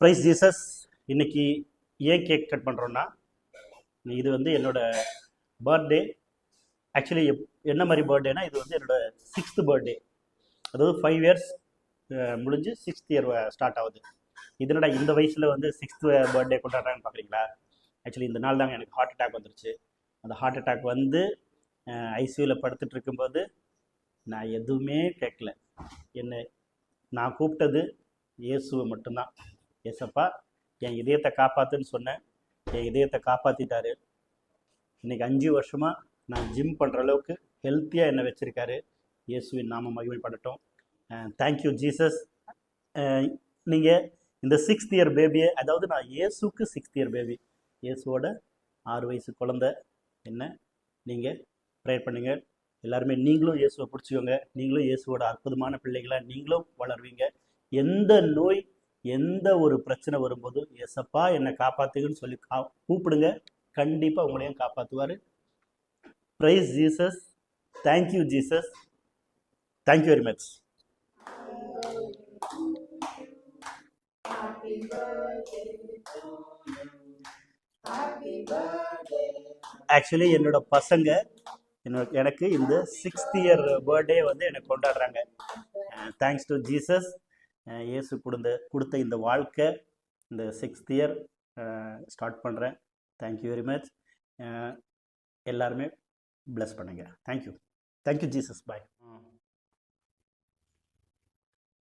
Price Jesus இன்னைக்கு ஏன் cake cut பண்ணுறோன்னா இது வந்து என்னோட பர்த்டே ஆக்சுவலி என்ன மாதிரி பர்த்டேனா இது வந்து என்னோட சிக்ஸ்த்து பர்த்டே அதாவது ஃபைவ் இயர்ஸ் முடிஞ்சு சிக்ஸ்த் இயர் ஸ்டார்ட் ஆகுது. இதனோட இந்த வயசில் வந்து சிக்ஸ்த் பர்த்டே கொண்டாடுறாங்கன்னு பார்க்குறீங்களா ஆக்சுவலி இந்த நாள் தாங்க எனக்கு ஹார்ட் அட்டாக் வந்துருச்சு. அந்த ஹார்ட் அட்டாக் வந்து ஐசியூவில் படுத்துட்டு இருக்கும்போது நான் எதுவுமே கேட்கல என்ன நான் கூப்பிட்டது இயேசுவை மட்டும்தான். ஏசப்பா என் இதயத்தை காப்பாத்துன்னு சொன்னேன். என் இதயத்தை காப்பாற்றிட்டாரு இன்னைக்கு அஞ்சு வருஷமாக நான் ஜிம் பண்ணுற அளவுக்கு ஹெல்த்தியாக என்னை வச்சுருக்காரு. இயேசுவின் நாம மகிமைப்படட்டும். தேங்க்யூ ஜீசஸ் நீங்கள் இந்த சிக்ஸ்த் இயர் பேபியை அதாவது நான் இயேசுக்கு சிக்ஸ்த் இயர் பேபி இயேசுவோட ஆறு வயசு குழந்த. என்ன? நீங்கள் ப்ரேயர் பண்ணுங்க. எல்லாருமே நீங்களும் இயேசுவை பிடிச்சிக்கோங்க. நீங்களும் இயேசுவோட அற்புதமான பிள்ளைகளாக நீங்களும் வளருவீங்க. எந்த நோய் எந்த ஒரு பிரச்சனை வரும்போதும் ஏசப்பா என்னை காப்பாத்துங்கன்னு சொல்லி கா கூப்பிடுங்க. கண்டிப்பாக உங்களையும் காப்பாற்றுவார் praise Jesus thank you Jesus thank you very much actually என்னோட பசங்க என்னோட எனக்கு இந்த சிக்ஸ்த் இயர் பர்த்டே வந்து எனக்கு கொண்டாடுறாங்க. தேங்க்ஸ் டு ஜீசஸ் இயேசு கொடுத்த கொடுத்த இந்த வாழ்க்கை இந்த சிக்ஸ்த் இயர் ஸ்டார்ட் பண்ணுறேன் தேங்க்யூ வெரி மச் எல்லாருமே ப்ளஸ் பண்ணுங்கள் thank you thank you Jesus bye